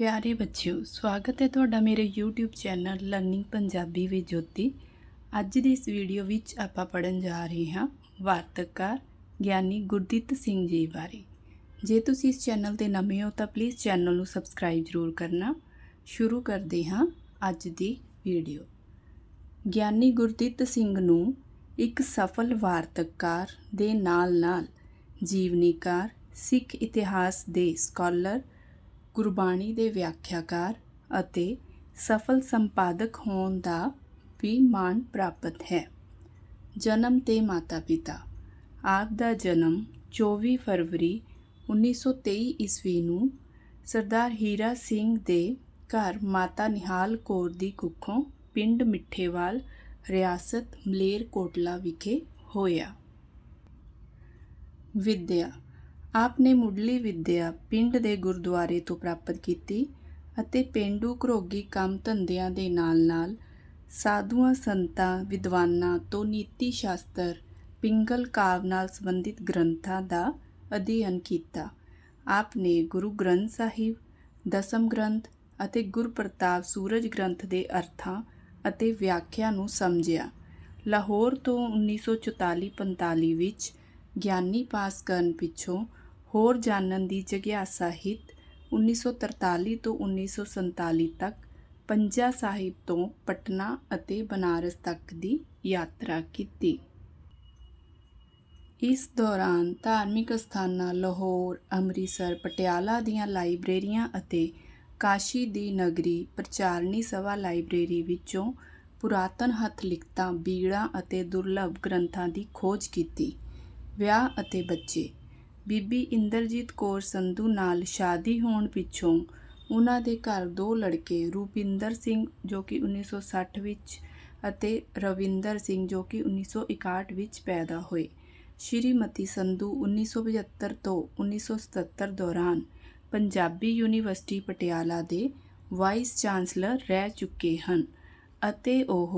ਪਿਆਰੇ ਬੱਚਿਓ, ਸਵਾਗਤ ਹੈ ਤੁਹਾਡਾ ਮੇਰੇ YouTube channel learning Punjabi with Jyoti. ਅੱਜ ਦੀ ਇਸ ਵੀਡੀਓ ਵਿੱਚ ਆਪਾਂ ਪੜਨ ਜਾ ਰਹੇ ਹਾਂ ਵਾਰਤਕਕਾਰ ਗਿਆਨੀ ਗੁਰਦਿੱਤ ਸਿੰਘ ਜੀ ਬਾਰੇ। ਜੇ ਤੁਸੀਂ ਇਸ ਚੈਨਲ ਤੇ ਨਵੇਂ ਹੋ ਤਾਂ ਪਲੀਜ਼ ਚੈਨਲ ਨੂੰ ਸਬਸਕ੍ਰਾਈਬ ਜ਼ਰੂਰ ਕਰਨਾ। ਸ਼ੁਰੂ ਕਰਦੇ ਹਾਂ ਅੱਜ ਦੀ ਵੀਡੀਓ ਗਿਆਨੀ ਗੁਰਦਿੱਤ ਸਿੰਘ ਨੂੰ ਇੱਕ ਸਫਲ ਵਾਰਤਕਕਾਰ ਦੇ ਨਾਲ-ਨਾਲ ਜੀਵਨੀਕਾਰ, ਸਿੱਖ ਇਤਿਹਾਸ ਦੇ ਸਕਾਲਰ ਗੁਰਬਾਣੀ ਦੇ ਵਿਆਖਿਆਕਾਰ ਅਤੇ ਸਫਲ ਸੰਪਾਦਕ ਹੋਣ ਦਾ ਵੀ ਮਾਣ ਪ੍ਰਾਪਤ ਹੈ। ਜਨਮ ਤੇ ਮਾਤਾ-ਪਿਤਾ। ਆਪ ਦਾ ਜਨਮ 24 ਫਰਵਰੀ 1923 ਈਸਵੀ ਨੂੰ ਸਰਦਾਰ ਹੀਰਾ ਸਿੰਘ ਦੇ ਘਰ ਮਾਤਾ ਨਿਹਾਲ ਕੌਰ ਦੀ ਕੁੱਖੋਂ ਪਿੰਡ ਮਿੱਠੇਵਾਲ, ਰਿਆਸਤ ਮਲੇਰਕੋਟਲਾ ਵਿਖੇ ਹੋਇਆ। ਵਿਦਿਆ। ਆਪ ਨੇ ਮੁੱਢਲੀ ਵਿੱਦਿਆ ਪਿੰਡ ਦੇ ਗੁਰਦੁਆਰੇ ਤੋਂ ਪ੍ਰਾਪਤ ਕੀਤੀ ਅਤੇ ਪਿੰਡੂ ਘਰੋਗੀ ਕੰਮ ਧੰਦਿਆਂ ਦੇ ਨਾਲ-ਨਾਲ ਸਾਧੂਆਂ, ਸੰਤਾਂ, ਵਿਦਵਾਨਾਂ ਤੋਂ ਨੀਤੀ ਸ਼ਾਸਤਰ, ਪਿੰਗਲ ਕਾਵ ਨਾਲ ਸੰਬੰਧਿਤ ਗ੍ਰੰਥਾਂ ਦਾ ਅਧਿਐਨ ਕੀਤਾ। ਆਪ ਨੇ ਗੁਰੂ ਗ੍ਰੰਥ ਸਾਹਿਬ, ਦਸਮ ਗ੍ਰੰਥ ਅਤੇ ਗੁਰਪ੍ਰਤਾਪ ਸੂਰਜ ਗ੍ਰੰਥ ਦੇ ਅਰਥਾਂ ਅਤੇ ਵਿਆਖਿਆ ਨੂੰ ਸਮਝਿਆ। ਲਾਹੌਰ ਤੋਂ 1944-45 ਵਿੱਚ ਗਿਆਨੀ ਪਾਸ ਕਰਨ ਪਿੱਛੋਂ ਹੋਰ ਜਾਣਨ ਦੀ ਜਗਿਆਸਾ ਹਿਤ 1943 ਤੋਂ 1947 ਤੱਕ ਪੰਜਾ ਸਾਹਿਬ ਤੋਂ ਪਟਨਾ ਅਤੇ ਬਨਾਰਸ ਤੱਕ ਦੀ ਯਾਤਰਾ ਕੀਤੀ। ਇਸ ਦੌਰਾਨ ਧਾਰਮਿਕ ਸਥਾਨਾਂ ਲਾਹੌਰ, ਅੰਮ੍ਰਿਤਸਰ, ਪਟਿਆਲਾ ਦੀਆਂ ਲਾਇਬ੍ਰੇਰੀਆਂ ਅਤੇ ਕਾਸ਼ੀ ਦੀ ਨਗਰੀ ਪ੍ਰਚਾਰਨੀ ਸਭਾ ਲਾਇਬ੍ਰੇਰੀ ਵਿੱਚੋਂ ਪੁਰਾਤਨ ਹੱਥ ਲਿਖਤਾਂ ਬੀੜਾਂ ਅਤੇ ਦੁਰਲੱਭ ਗ੍ਰੰਥਾਂ ਦੀ ਖੋਜ ਕੀਤੀ। ਵਿਆਹ ਅਤੇ ਬੱਚੇ ਬੀਬੀ ਇੰਦਰਜੀਤ ਕੌਰ ਸੰਧੂ ਨਾਲ ਸ਼ਾਦੀ ਹੋਣ ਪਿੱਛੋਂ ਉਹਨਾਂ ਦੇ ਘਰ ਦੋ ਲੜਕੇ ਰੂਪਿੰਦਰ ਸਿੰਘ ਜੋ ਕਿ 1960 ਵਿੱਚ ਅਤੇ ਰਵਿੰਦਰ ਸਿੰਘ ਜੋ ਕਿ 1961 ਵਿੱਚ ਪੈਦਾ ਹੋਏ। ਸ਼੍ਰੀਮਤੀ ਸੰਧੂ 1975 ਤੋਂ 1977 ਦੌਰਾਨ ਪੰਜਾਬੀ ਯੂਨੀਵਰਸਿਟੀ ਪਟਿਆਲਾ ਦੇ ਵਾਈਸ ਚਾਂਸਲਰ ਰਹਿ ਚੁੱਕੇ ਹਨ ਅਤੇ ਉਹ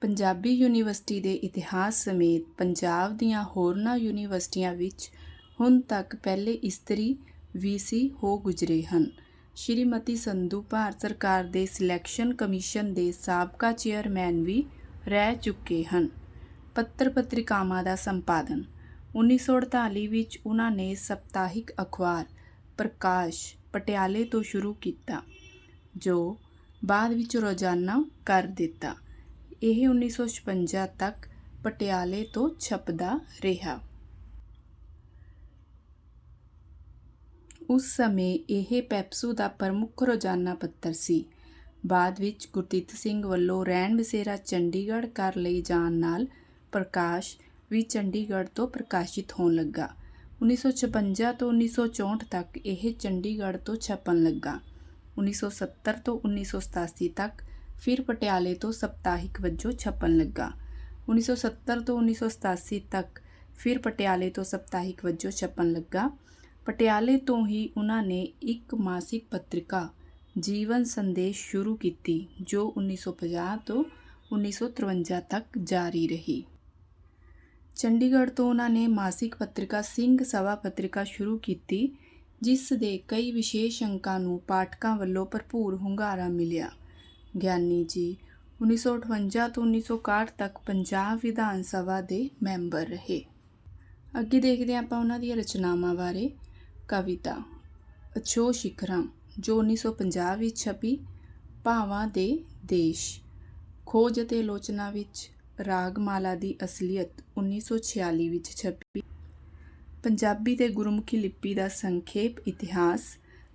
ਪੰਜਾਬੀ ਯੂਨੀਵਰਸਿਟੀ ਦੇ ਇਤਿਹਾਸ ਸਮੇਤ ਪੰਜਾਬ ਦੀਆਂ ਹੋਰਨਾਂ ਯੂਨੀਵਰਸਿਟੀਆਂ ਵਿੱਚ ਹੁਣ ਤੱਕ ਪਹਿਲੇ ਇਸਤਰੀ ਵੀਸੀ ਹੋ ਗੁਜ਼ਰੇ ਹਨ। ਸ਼੍ਰੀਮਤੀ ਸੰਧੂ ਭਾਰਤ ਸਰਕਾਰ ਦੇ ਸਿਲੈਕਸ਼ਨ ਕਮਿਸ਼ਨ ਦੇ ਸਾਬਕਾ ਚੇਅਰਮੈਨ ਵੀ ਰਹਿ ਚੁੱਕੇ ਹਨ। ਪੱਤਰ ਪੱਤਰਿਕਾਵਾਂ ਦਾ ਸੰਪਾਦਨ। 1948 ਵਿੱਚ ਉਹਨਾਂ ਨੇ ਸਪਤਾਹਿਕ ਅਖਬਾਰ ਪ੍ਰਕਾਸ਼ ਪਟਿਆਲੇ ਤੋਂ ਸ਼ੁਰੂ ਕੀਤਾ, ਜੋ ਬਾਅਦ ਵਿੱਚ ਰੋਜ਼ਾਨਾ ਕਰ ਦਿੱਤਾ। ਇਹ 1956 ਤੱਕ ਪਟਿਆਲੇ ਤੋਂ ਛਪਦਾ ਰਿਹਾ। ਉਸ ਸਮੇਂ ਇਹ ਪੈਪਸੂ ਦਾ ਪ੍ਰਮੁੱਖ ਰੋਜ਼ਾਨਾ ਪੱਤਰ ਸੀ। ਬਾਅਦ ਵਿੱਚ ਗੁਰਦਿੱਤ ਸਿੰਘ ਵੱਲੋਂ ਰਹਿਣ ਬਸੇਰਾ ਚੰਡੀਗੜ੍ਹ ਕਰ ਲਈ ਜਾਣ ਨਾਲ ਪ੍ਰਕਾਸ਼ ਵੀ ਚੰਡੀਗੜ੍ਹ ਤੋਂ ਪ੍ਰਕਾਸ਼ਿਤ ਹੋਣ ਲੱਗਾ। 1956 ਤੋਂ 1964 ਤੱਕ ਇਹ ਚੰਡੀਗੜ੍ਹ ਤੋਂ ਛਪਣ ਲੱਗਾ। 1970 ਤੋਂ 1987 ਤੱਕ ਫਿਰ ਪਟਿਆਲੇ ਤੋਂ ਸਪਤਾਹਿਕ ਵਜੋਂ ਛਪਣ ਲੱਗਾ। 1970 ਤੋਂ 1987 ਤੱਕ ਫਿਰ ਪਟਿਆਲੇ ਤੋਂ ਸਪਤਾਹਿਕ ਵਜੋਂ ਛਪਣ ਲੱਗਾ। ਪਟਿਆਲੇ ਤੋਂ ਹੀ ਉਹਨਾਂ ਨੇ ਇੱਕ ਮਾਸਿਕ ਪੱਤਰਿਕਾ, ਜੀਵਨ ਸੰਦੇਸ਼ ਸ਼ੁਰੂ ਕੀਤੀ, ਜੋ 1950 ਤੋਂ 1953 ਤੱਕ ਜਾਰੀ ਰਹੀ। ਚੰਡੀਗੜ੍ਹ ਤੋਂ ਉਹਨਾਂ ਨੇ ਮਾਸਿਕ ਪੱਤਰਿਕਾ ਸਿੰਘ ਸਭਾ ਪੱਤਰਿਕਾ ਸ਼ੁਰੂ ਕੀਤੀ, ਜਿਸ ਦੇ ਕਈ ਵਿਸ਼ੇਸ਼ ਅੰਕਾਂ ਨੂੰ ਪਾਠਕਾਂ ਵੱਲੋਂ ਭਰਪੂਰ ਹੁੰਗਾਰਾ ਮਿਲਿਆ। ਗਿਆਨੀ ਜੀ 1958 ਤੋਂ 1961 ਤੱਕ ਪੰਜਾਬ ਵਿਧਾਨ ਸਭਾ ਦੇ ਮੈਂਬਰ ਰਹੇ। ਅੱਗੇ ਦੇਖਦੇ ਹਾਂ ਆਪਾਂ ਉਹਨਾਂ ਦੀਆਂ ਰਚਨਾਵਾਂ ਬਾਰੇ। ਕਵਿਤਾ ਅਛੋ ਸ਼ਿਖਰਾਂ, ਜੋ 1950 ਵਿੱਚ ਛਪੀ, ਭਾਵਾਂ ਦੇ ਦੇਸ਼। ਖੋਜ ਅਤੇ ਆਲੋਚਨਾ ਵਿੱਚ ਰਾਗਮਾਲਾ ਦੀ ਅਸਲੀਅਤ 1946 ਵਿੱਚ ਛਪੀ। ਪੰਜਾਬੀ ਤੇ ਗੁਰਮੁਖੀ ਲਿਪੀ ਦਾ ਸੰਖੇਪ ਇਤਿਹਾਸ,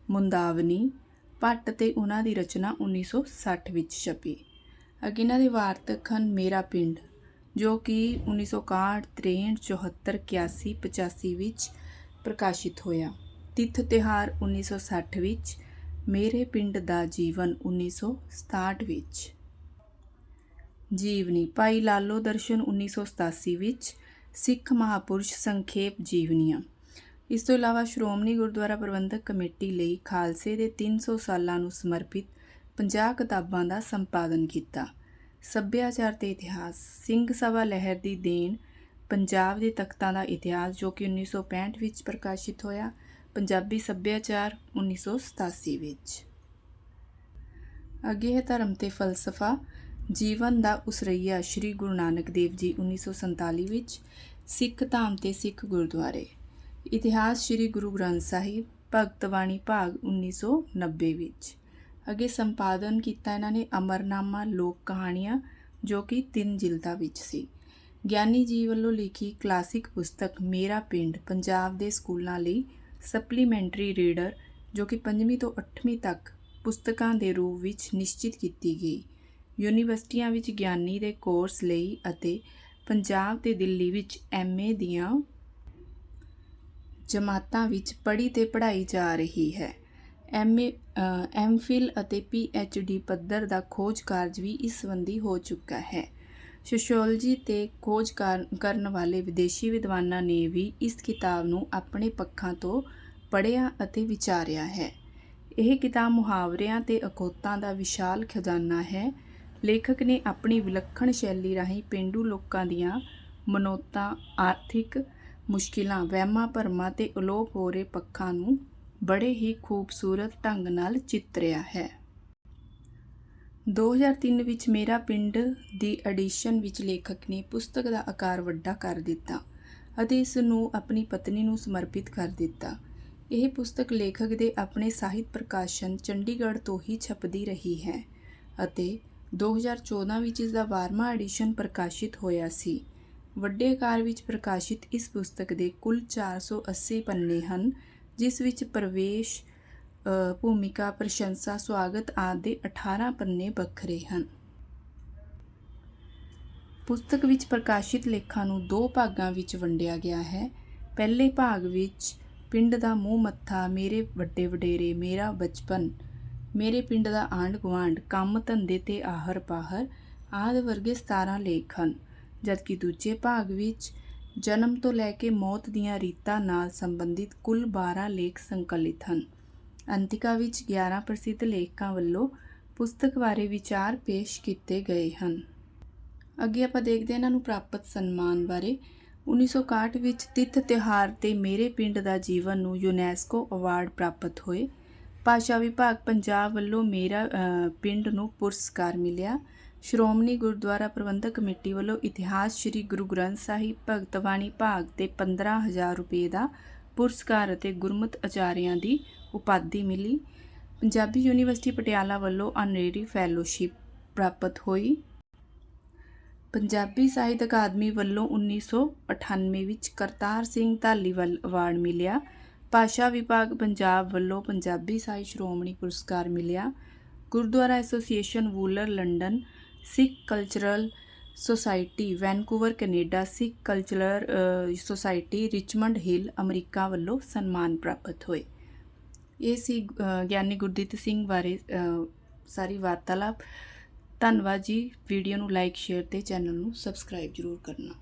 ਮੁੰਦਾਵਨੀ ਭੱਟ ਤੇ ਉਹਨਾਂ ਦੀ ਰਚਨਾ 1960 ਵਿੱਚ ਛਪੀ। ਅੱਗੇ ਇਹਨਾਂ ਦੇ ਵਾਰਤਕ ਹਨ ਮੇਰਾ ਪਿੰਡ, ਜੋ ਕਿ 1961 63 74 81 85 ਵਿੱਚ ਪ੍ਰਕਾਸ਼ਿਤ ਹੋਇਆ। ਤਿੱਥ ਤਿਹਾਰ 1960 ਵਿੱਚ ਮੇਰੇ ਪਿੰਡ ਦਾ ਜੀਵਨ 1967 ਵਿੱਚ। ਜੀਵਨੀ ਭਾਈ ਲਾਲੋ ਦਰਸ਼ਨ 1987 ਵਿੱਚ ਸਿੱਖ ਮਹਾਪੁਰਸ਼ ਸੰਖੇਪ ਜੀਵਨੀਆਂ। ਇਸ ਤੋਂ ਇਲਾਵਾ ਸ਼੍ਰੋਮਣੀ ਗੁਰਦੁਆਰਾ ਪ੍ਰਬੰਧਕ ਕਮੇਟੀ ਲਈ ਖਾਲਸੇ ਦੇ 300 ਸਾਲਾਂ ਨੂੰ ਸਮਰਪਿਤ 50 ਕਿਤਾਬਾਂ ਦਾ ਸੰਪਾਦਨ ਕੀਤਾ। ਸੱਭਿਆਚਾਰ ਤੇ ਇਤਿਹਾਸ, ਸਿੰਘ ਸਭਾ ਲਹਿਰ ਦੀ ਦੇਣ, ਪੰਜਾਬ ਦੇ ਤਖਤਾਂ ਦਾ ਇਤਿਹਾਸ ਜੋ ਕਿ 1965 ਵਿੱਚ ਪ੍ਰਕਾਸ਼ਿਤ ਹੋਇਆ, ਪੰਜਾਬੀ ਸੱਭਿਆਚਾਰ 1987 ਵਿੱਚ। ਅੱਗੇ ਹੈ ਧਰਮ ਤੇ ਫਲਸਫਾ। ਜੀਵਨ ਦਾ ਉਸਰਈਆ ਸ੍ਰੀ ਗੁਰੂ ਨਾਨਕ ਦੇਵ ਜੀ 1947 ਵਿੱਚ ਸਿੱਖ ਧਾਮ ਤੇ ਸਿੱਖ ਗੁਰਦੁਆਰੇ। ਇਤਿਹਾਸ ਸ੍ਰੀ ਗੁਰੂ ਗ੍ਰੰਥ ਸਾਹਿਬ, ਭਗਤ ਬਾਣੀ ਭਾਗ 1990 ਵਿੱਚ। ਅੱਗੇ ਸੰਪਾਦਨ ਕੀਤਾ ਇਹਨਾਂ ਨੇ ਅਮਰਨਾਮਾ ਲੋਕ ਕਹਾਣੀਆਂ, ਜੋ ਕਿ ਤਿੰਨ ਜਿਲਦਾਂ ਵਿੱਚ ਸੀ। ਗਿਆਨੀ ਜੀ ਵੱਲੋਂ ਲਿਖੀ ਕਲਾਸਿਕ ਪੁਸਤਕ ਮੇਰਾ ਪਿੰਡ ਪੰਜਾਬ ਦੇ ਸਕੂਲਾਂ ਲਈ ਸਪਲੀਮੈਂਟਰੀ ਰੀਡਰ, ਜੋ ਕਿ 5ਵੀਂ ਤੋਂ 8ਵੀਂ ਤੱਕ ਪੁਸਤਕਾਂ ਦੇ ਰੂਪ ਵਿੱਚ ਨਿਸ਼ਚਿਤ ਕੀਤੀ ਗਈ। ਯੂਨੀਵਰਸਿਟੀਆਂ ਵਿੱਚ ਗਿਆਨੀ ਦੇ ਕੋਰਸ ਲਈ ਅਤੇ ਪੰਜਾਬ ਤੇ ਦਿੱਲੀ ਵਿੱਚ ਐਮਏ ਦੀਆਂ ਜਮਾਤਾਂ ਵਿੱਚ ਪੜ੍ਹੀ ਤੇ ਪੜ੍ਹਾਈ ਜਾ ਰਹੀ ਹੈ। ਐਮਏ ਐਮਫਿਲ ਅਤੇ ਪੀਐਚਡੀ ਪੱਧਰ ਦਾ ਖੋਜ ਕਾਰਜ ਵੀ ਇਸ ਸੰਬੰਧੀ ਹੋ ਚੁੱਕਾ ਹੈ। ਸੋਸ਼ੀਓਲੋਜੀ ਤੇ ਖੋਜ ਕਰ- ਕਰਨ ਵਾਲੇ ਵਿਦੇਸ਼ੀ ਵਿਦਵਾਨਾਂ ਨੇ ਵੀ ਇਸ ਕਿਤਾਬ ਨੂੰ ਆਪਣੇ ਪੱਖਾਂ ਤੋਂ ਪੜ੍ਹਿਆ ਅਤੇ ਵਿਚਾਰਿਆ ਹੈ। ਇਹ ਕਿਤਾਬ ਮੁਹਾਵਰਿਆਂ ਤੇ ਅਖੌਤਾਂ ਦਾ ਵਿਸ਼ਾਲ ਖਜ਼ਾਨਾ ਹੈ। ਲੇਖਕ ਨੇ ਆਪਣੀ ਵਿਲੱਖਣ ਸ਼ੈਲੀ ਰਾਹੀਂ ਪੇਂਡੂ ਲੋਕਾਂ ਦੀਆਂ ਮਨੋਤਾਂ, ਆਰਥਿਕ ਮੁਸ਼ਕਿਲਾਂ, ਵਹਿਮਾਂ ਭਰਮਾਂ ਤੇ ਅਲੋਪ ਹੋ ਰਹੇ ਪੱਖਾਂ ਨੂੰ ਬੜੇ ਹੀ ਖੂਬਸੂਰਤ ਢੰਗ ਨਾਲ ਚਿੱਤਰਿਆ ਹੈ। 2003 ਵਿੱਚ ਮੇਰਾ ਪਿੰਡ ਦੀ ਐਡੀਸ਼ਨ ਵਿੱਚ ਲੇਖਕ ਨੇ ਪੁਸਤਕ ਦਾ ਆਕਾਰ ਵੱਡਾ ਕਰ ਦਿੱਤਾ ਅਤੇ ਇਸ ਨੂੰ ਆਪਣੀ ਪਤਨੀ ਨੂੰ ਸਮਰਪਿਤ ਕਰ ਦਿੱਤਾ। ਇਹ ਪੁਸਤਕ ਲੇਖਕ ਦੇ ਆਪਣੇ ਸਾਹਿਤ ਪ੍ਰਕਾਸ਼ਨ ਚੰਡੀਗੜ੍ਹ ਤੋਂ ਹੀ ਛਪਦੀ ਰਹੀ ਹੈ ਅਤੇ 2014 ਵਿੱਚ ਇਸ ਦਾ 12ਵਾਂ ਐਡੀਸ਼ਨ ਪ੍ਰਕਾਸ਼ਿਤ ਹੋਇਆ ਸੀ। ਵੱਡੇ ਆਕਾਰ ਵਿੱਚ ਪ੍ਰਕਾਸ਼ਿਤ ਇਸ ਪੁਸਤਕ ਦੇ ਕੁੱਲ 480 ਪੰਨੇ ਹਨ, ਜਿਸ ਵਿੱਚ ਪ੍ਰਵੇਸ਼ ਭੂਮਿਕਾ, ਪ੍ਰਸ਼ੰਸਾ, ਸਵਾਗਤ ਆਦਿ ਦੇ 18 ਪੰਨੇ ਵੱਖਰੇ ਹਨ। ਪੁਸਤਕ ਵਿੱਚ ਪ੍ਰਕਾਸ਼ਿਤ ਲੇਖਾਂ ਨੂੰ ਦੋ ਭਾਗਾਂ ਵਿੱਚ ਵੰਡਿਆ ਗਿਆ ਹੈ। ਪਹਿਲੇ ਭਾਗ ਵਿੱਚ, ਪਿੰਡ ਦਾ ਮੂੰਹ ਮੱਥਾ, ਮੇਰੇ ਵੱਡੇ ਵਡੇਰੇ, ਮੇਰਾ ਬਚਪਨ, ਮੇਰੇ ਪਿੰਡ ਦਾ ਆਂਢ ਗੁਆਂਢ, ਕੰਮ ਧੰਦੇ ਤੇ ਆਹਰ ਪਾਹਰ ਆਦਿ ਵਰਗੇ 17 ਲੇਖ ਹਨ। ਜਦਕਿ ਦੂਜੇ ਭਾਗ ਵਿੱਚ ਜਨਮ ਤੋਂ ਲੈ ਕੇ ਮੌਤ ਦੀਆਂ ਰੀਤਾਂ ਨਾਲ ਸੰਬੰਧਿਤ ਕੁੱਲ 12 ਲੇਖ ਸੰਕਲਿਤ ਹਨ। ਅੰਤਿਕਾ ਵਿੱਚ 11 ਪ੍ਰਸਿੱਧ ਲੇਖਕਾਂ ਵੱਲੋਂ ਪੁਸਤਕ ਬਾਰੇ ਵਿਚਾਰ ਪੇਸ਼ ਕੀਤੇ ਗਏ ਹਨ। ਅੱਗੇ ਆਪਾਂ ਦੇਖਦੇ ਹਾਂ ਇਹਨਾਂ ਨੂੰ ਪ੍ਰਾਪਤ ਸਨਮਾਨ ਬਾਰੇ। 1961 ਵਿੱਚ ਤਿੱਥ ਤਿਉਹਾਰ ਤੇ ਮੇਰੇ ਪਿੰਡ ਦਾ ਜੀਵਨ ਨੂੰ ਯੂਨੈਸਕੋ ਅਵਾਰਡ ਪ੍ਰਾਪਤ ਹੋਏ। ਭਾਸ਼ਾ ਵਿਭਾਗ ਪੰਜਾਬ ਵੱਲੋਂ ਮੇਰਾ ਪਿੰਡ ਨੂੰ ਪੁਰਸਕਾਰ ਮਿਲਿਆ। ਸ਼੍ਰੋਮਣੀ ਗੁਰਦੁਆਰਾ ਪ੍ਰਬੰਧਕ ਕਮੇਟੀ ਵੱਲੋਂ ਇਤਿਹਾਸ ਸ੍ਰੀ ਗੁਰੂ ਗ੍ਰੰਥ ਸਾਹਿਬ ਭਗਤ ਬਾਣੀ ਭਾਗ ਤੇ 15000 ਰੁਪਏ ਦਾ ਪੁਰਸਕਾਰ ਅਤੇ ਗੁਰਮਤ ਆਚਾਰਿਆਂ ਦੀ ਉਪਾਧੀ ਮਿਲੀ। ਪੰਜਾਬੀ ਯੂਨੀਵਰਸਿਟੀ ਪਟਿਆਲਾ ਵੱਲੋਂ ਆਨਰੇਰੀ ਫੈਲੋਸ਼ਿਪ ਪ੍ਰਾਪਤ ਹੋਈ। ਪੰਜਾਬੀ ਸਾਹਿਤ ਅਕਾਦਮੀ ਵੱਲੋਂ 1998 ਵਿੱਚ ਕਰਤਾਰ ਸਿੰਘ ਧਾਲੀਵਾਲ ਅਵਾਰਡ ਮਿਲਿਆ। ਭਾਸ਼ਾ ਵਿਭਾਗ ਪੰਜਾਬ ਵੱਲੋਂ ਪੰਜਾਬੀ ਸਾਹਿਤ ਸ਼੍ਰੋਮਣੀ ਪੁਰਸਕਾਰ ਮਿਲਿਆ। Gurdwara association Wooler London Sikh cultural society Vancouver Canada Sikh cultural uh, society Richmond Hill America ਵੱਲੋਂ ਸਨਮਾਨ ਪ੍ਰਾਪਤ ਹੋਏ। ਇਹ ਸੀ ਗਿਆਨੀ ਗੁਰਦੀਤ ਸਿੰਘ ਬਾਰੇ ਸਾਰੀ ਵਾਰਤਾਲਾਪ। ਧੰਨਵਾਦ ਜੀ। ਵੀਡੀਓ ਨੂੰ ਲਾਈਕ ਸ਼ੇਅਰ ਤੇ ਚੈਨਲ ਨੂੰ ਸਬਸਕ੍ਰਾਈਬ ਜ਼ਰੂਰ ਕਰਨਾ।